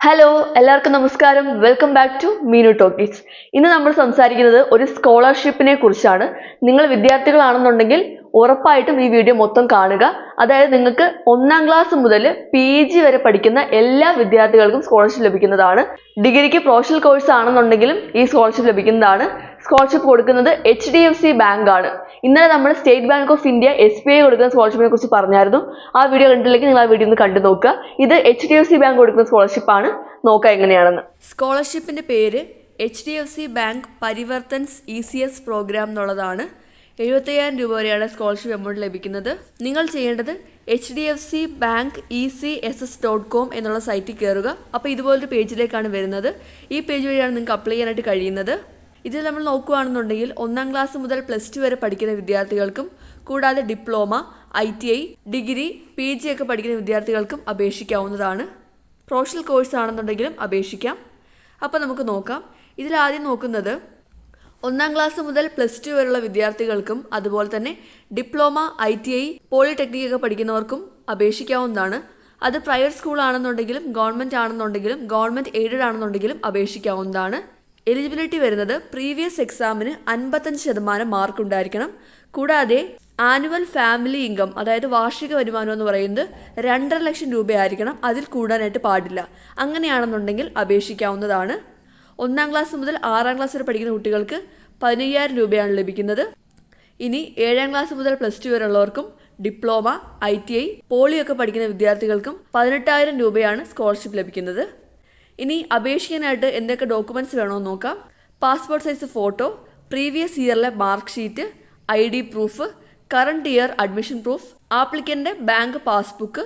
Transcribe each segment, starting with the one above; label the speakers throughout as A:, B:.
A: Hello എല്ലാവർക്കും നമസ്കാരം. Welcome back to Meenu talkies ഇന്ന് നമ്മൾ സംസാരിക്കുന്നത് ഒരു സ്കോളർഷിപ്പിനെ കുറിച്ചാണ്. നിങ്ങൾ വിദ്യാർത്ഥികളാണെന്നുണ്ടെങ്കിൽ ഉറപ്പായിട്ടും ഈ വീഡിയോ മൊത്തം കാണുക. അതായത് നിങ്ങൾക്ക് ഒന്നാം ക്ലാസ് മുതൽ പി വരെ പഠിക്കുന്ന എല്ലാ വിദ്യാർത്ഥികൾക്കും സ്കോളർഷിപ്പ് ലഭിക്കുന്നതാണ്. ഡിഗ്രിക്ക് പ്രൊഫഷണൽ കോഴ്സ് ആണെന്നുണ്ടെങ്കിലും ഈ സ്കോളർഷിപ്പ് ലഭിക്കുന്നതാണ്. സ്കോളർഷിപ്പ് കൊടുക്കുന്നത് എച്ച് ഡി എഫ് സി ആണ് ഇന്നലെ നമ്മൾ State Bank of India S B I കൊടുക്കുന്ന സ്കോളർഷിപ്പിനെ കുറിച്ച് പറഞ്ഞായിരുന്നു. ആ വീഡിയോ കണ്ടില്ലെങ്കിൽ നിങ്ങൾ ആ വീഡിയോ ഒന്ന് കണ്ടു നോക്കുക. ഇത് H D F C bank കൊടുക്കുന്ന സ്കോളർഷിപ്പ് ആണ്. നോക്കുക എങ്ങനെയാണെന്ന്.
B: സ്കോളർഷിപ്പിന്റെ പേര് H D F C bank Parivartan's E C S programme എന്നുള്ളതാണ്. എഴുപത്തയ്യായിരം രൂപ വരെയാണ് സ്കോളർഷിപ്പ് എമൗണ്ട് ലഭിക്കുന്നത്. നിങ്ങൾ ചെയ്യേണ്ടത് H D F C bank E C S S dot com എന്നുള്ള സൈറ്റിൽ കയറുക. അപ്പോൾ ഇതുപോലൊരു പേജിലേക്കാണ് വരുന്നത്. ഈ പേജ് വഴിയാണ് നിങ്ങൾക്ക് അപ്ലൈ ചെയ്യാനായിട്ട് കഴിയുന്നത്. ഇതിൽ നമ്മൾ നോക്കുകയാണെന്നുണ്ടെങ്കിൽ ഒന്നാം ക്ലാസ് മുതൽ പ്ലസ് ടു വരെ പഠിക്കുന്ന വിദ്യാർത്ഥികൾക്കും കൂടാതെ diploma I T I degree P G ഒക്കെ പഠിക്കുന്ന വിദ്യാർത്ഥികൾക്കും അപേക്ഷിക്കാവുന്നതാണ്. പ്രൊഫഷണൽ കോഴ്സ് ആണെന്നുണ്ടെങ്കിലും അപേക്ഷിക്കാം. അപ്പോൾ നമുക്ക് നോക്കാം. ഇതിൽ ആദ്യം നോക്കുന്നത് ഒന്നാം ക്ലാസ് മുതൽ പ്ലസ് ടു വരെയുള്ള വിദ്യാർത്ഥികൾക്കും അതുപോലെ തന്നെ diploma I T I polytechnic ഒക്കെ പഠിക്കുന്നവർക്കും അപേക്ഷിക്കാവുന്നതാണ്. അത് പ്രൈവറ്റ് സ്കൂൾ ആണെന്നുണ്ടെങ്കിലും ഗവൺമെന്റ് ആണെന്നുണ്ടെങ്കിലും ഗവൺമെന്റ് എയ്ഡഡ് ആണെന്നുണ്ടെങ്കിലും അപേക്ഷിക്കാവുന്നതാണ്. എലിജിബിലിറ്റി വരുന്നത് പ്രീവിയസ് എക്സാമിന് അൻപത്തഞ്ച് ശതമാനം മാർക്ക് ഉണ്ടായിരിക്കണം കൂടാതെ ആനുവൽ ഫാമിലി ഇൻകം അതായത് വാർഷിക വരുമാനം എന്ന് പറയുന്നത് രണ്ടര ലക്ഷം രൂപയായിരിക്കണം. അതിൽ കൂടാനായിട്ട് പാടില്ല. അങ്ങനെയാണെന്നുണ്ടെങ്കിൽ അപേക്ഷിക്കാവുന്നതാണ്. ഒന്നാം ക്ലാസ് മുതൽ ആറാം ക്ലാസ് വരെ പഠിക്കുന്ന കുട്ടികൾക്ക് പതിനയ്യായിരം രൂപയാണ് ലഭിക്കുന്നത്. ഇനി ഏഴാം ക്ലാസ് മുതൽ പ്ലസ് ടു വരെയുള്ളവർക്കും ഡിപ്ലോമ ഐ ടി ഐ പോളിയൊക്കെ പഠിക്കുന്ന വിദ്യാർത്ഥികൾക്കും പതിനെട്ടായിരം രൂപയാണ് സ്കോളർഷിപ്പ് ലഭിക്കുന്നത്. ഇനി അപേക്ഷിക്കാനായിട്ട് എന്തൊക്കെ ഡോക്യുമെന്റ്സ് വേണമെന്ന് നോക്കാം. Passport size photo previous ഇയറിലെ mark sheet I D proof current year admission proof ആപ്ലിക്കന്റെ bank passbook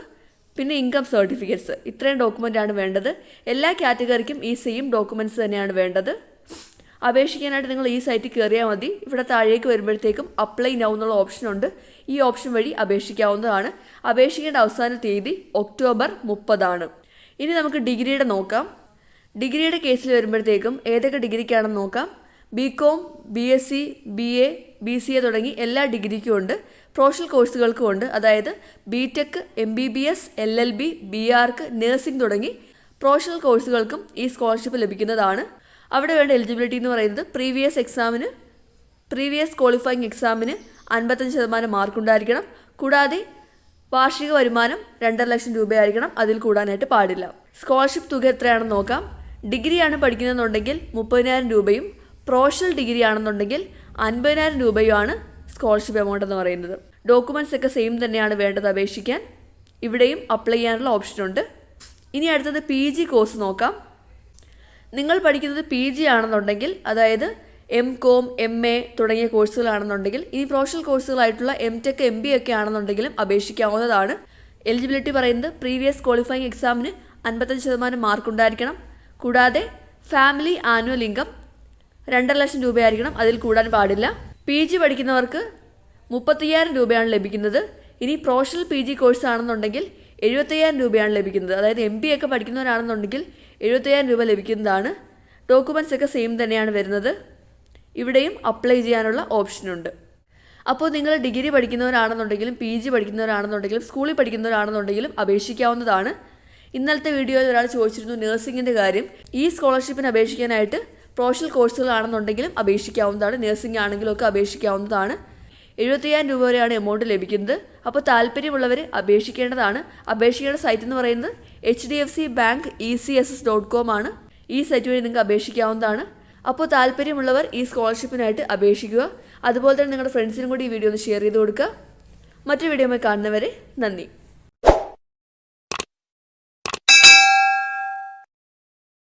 B: പിന്നെ ഇൻകം സർട്ടിഫിക്കറ്റ്സ് ഇത്രയും ഡോക്യുമെന്റ് ആണ് വേണ്ടത്. എല്ലാ കാറ്റഗറിക്കും ഈ സെയിം ഡോക്യുമെന്റ്സ് തന്നെയാണ് വേണ്ടത്. അപേക്ഷിക്കാനായിട്ട് നിങ്ങൾ ഈ സൈറ്റിൽ കയറിയാൽ മതി. ഇവിടെ താഴേക്ക് വരുമ്പോഴത്തേക്കും അപ്ലൈ നൗ എന്നുള്ള ഓപ്ഷൻ ഉണ്ട്. ഈ ഓപ്ഷൻ വഴി അപേക്ഷിക്കാവുന്നതാണ്. അപേക്ഷിക്കേണ്ട അവസാന തീയതി ഒക്ടോബർ മുപ്പതാണ്. ഇനി നമുക്ക് ഡിഗ്രിയുടെ നോക്കാം. ഡിഗ്രിയുടെ കേസിൽ വരുമ്പോഴത്തേക്കും ഏതൊക്കെ ഡിഗ്രിക്കാണെന്ന് നോക്കാം. B com B S C B A B C A തുടങ്ങി എല്ലാ ഡിഗ്രിക്കും ഉണ്ട്. പ്രൊഫഷണൽ കോഴ്സുകൾക്കും ഉണ്ട്. അതായത് B tech M B B S L L B B arch nursing തുടങ്ങി പ്രൊഫഷണൽ കോഴ്സുകൾക്കും ഈ സ്കോളർഷിപ്പ് ലഭിക്കുന്നതാണ്. അവിടെ വേണ്ട എലിജിബിലിറ്റി എന്ന് പറയുന്നത് പ്രീവിയസ് എക്സാമിന് പ്രീവിയസ് ക്വാളിഫയിങ് എക്സാമിന് അൻപത്തഞ്ച് ശതമാനം മാർക്ക് ഉണ്ടായിരിക്കണം. കൂടാതെ വാർഷിക വരുമാനം രണ്ടര ലക്ഷം രൂപയായിരിക്കണം. അതിൽ കൂടാനായിട്ട് പാടില്ല. സ്കോളർഷിപ്പ് തുക എത്രയാണെന്ന് നോക്കാം. ഡിഗ്രിയാണ് പഠിക്കുന്നതെന്നുണ്ടെങ്കിൽ മുപ്പതിനായിരം രൂപയും പ്രൊഫഷണൽ ഡിഗ്രി ആണെന്നുണ്ടെങ്കിൽ അൻപതിനായിരം രൂപയുമാണ് സ്കോളർഷിപ്പ് എമൗണ്ട് എന്ന് പറയുന്നത്. ഡോക്യുമെന്റ്സ് ഒക്കെ സെയിം തന്നെയാണ് വേണ്ടത് അപേക്ഷിക്കാൻ. ഇവിടെയും അപ്ലൈ ചെയ്യാനുള്ള ഓപ്ഷനുണ്ട് ഇനി അടുത്തത് പി ജി കോഴ്സ് നോക്കാം. നിങ്ങൾ പഠിക്കുന്നത് പി ജി ആണെന്നുണ്ടെങ്കിൽ അതായത് എം കോം എം എ തുടങ്ങിയ കോഴ്സുകളാണെന്നുണ്ടെങ്കിൽ ഇനി പ്രൊഫഷണൽ കോഴ്സുകളായിട്ടുള്ള എം ടെക് എം ബി ഒക്കെ ആണെന്നുണ്ടെങ്കിലും അപേക്ഷിക്കാവുന്നതാണ്. എലിജിബിലിറ്റി പറയുന്നത് പ്രീവിയസ് ക്വാളിഫയിങ് എക്സാമിന് അൻപത്തഞ്ച് ശതമാനം മാർക്ക് ഉണ്ടായിരിക്കണം. കൂടാതെ ഫാമിലി ആനുവൽ ഇൻകം രണ്ടര ലക്ഷം രൂപയായിരിക്കണം. അതിൽ കൂടാൻ പാടില്ല. പി ജി പഠിക്കുന്നവർക്ക് മുപ്പത്തയ്യായിരം രൂപയാണ് ലഭിക്കുന്നത്. ഇനി പ്രൊഫഷണൽ പി ജി കോഴ്സ് ആണെന്നുണ്ടെങ്കിൽ എഴുപത്തയ്യായിരം രൂപയാണ് ലഭിക്കുന്നത്. അതായത് എം ബി ഒക്കെ പഠിക്കുന്നവരാണെന്നുണ്ടെങ്കിൽ എഴുപത്തയ്യായിരം രൂപ ലഭിക്കുന്നതാണ്. ഡോക്യുമെന്റ്സ് ഒക്കെ സെയിം തന്നെയാണ് വരുന്നത്. ഇവിടെയും അപ്ലൈ ചെയ്യാനുള്ള ഓപ്ഷനുണ്ട് അപ്പോൾ നിങ്ങൾ ഡിഗ്രി പഠിക്കുന്നവരാണെന്നുണ്ടെങ്കിലും പി ജി പഠിക്കുന്നവരാണെന്നുണ്ടെങ്കിലും സ്കൂളിൽ പഠിക്കുന്നവരാണെന്നുണ്ടെങ്കിലും അപേക്ഷിക്കാവുന്നതാണ്. ഇന്നലത്തെ വീഡിയോയിൽ ഒരാൾ ചോദിച്ചിരുന്നു നഴ്സിംഗിന്റെ കാര്യം. ഈ സ്കോളർഷിപ്പിന് അപേക്ഷിക്കാനായിട്ട് പ്രൊഫഷണൽ കോഴ്സുകളാണെന്നുണ്ടെങ്കിലും അപേക്ഷിക്കാവുന്നതാണ്. നഴ്സിംഗ് ആണെങ്കിലും ഒക്കെ അപേക്ഷിക്കാവുന്നതാണ്. എഴുപത്തയ്യായിരം രൂപ വരെയാണ് എമൗണ്ട് ലഭിക്കുന്നത്. അപ്പോൾ താല്പര്യമുള്ളവർ അപേക്ഷിക്കേണ്ടതാണ്. അപേക്ഷിക്കേണ്ട സൈറ്റ് എന്ന് പറയുന്നത് H D F C bank E C S S dot com ആണ്. ഈ സൈറ്റ് വഴി നിങ്ങൾക്ക് അപേക്ഷിക്കാവുന്നതാണ്. അപ്പോൾ താല്പര്യമുള്ളവർ ഈ സ്കോളർഷിപ്പിനായിട്ട് അപേക്ഷിക്കുക. അതുപോലെ തന്നെ നിങ്ങളുടെ ഫ്രണ്ട്സിനും കൂടി ഈ വീഡിയോ ഒന്ന് ഷെയർ ചെയ്ത് കൊടുക്കുക. മറ്റു വീഡിയോമായി കാണുന്നവരെ നന്ദി.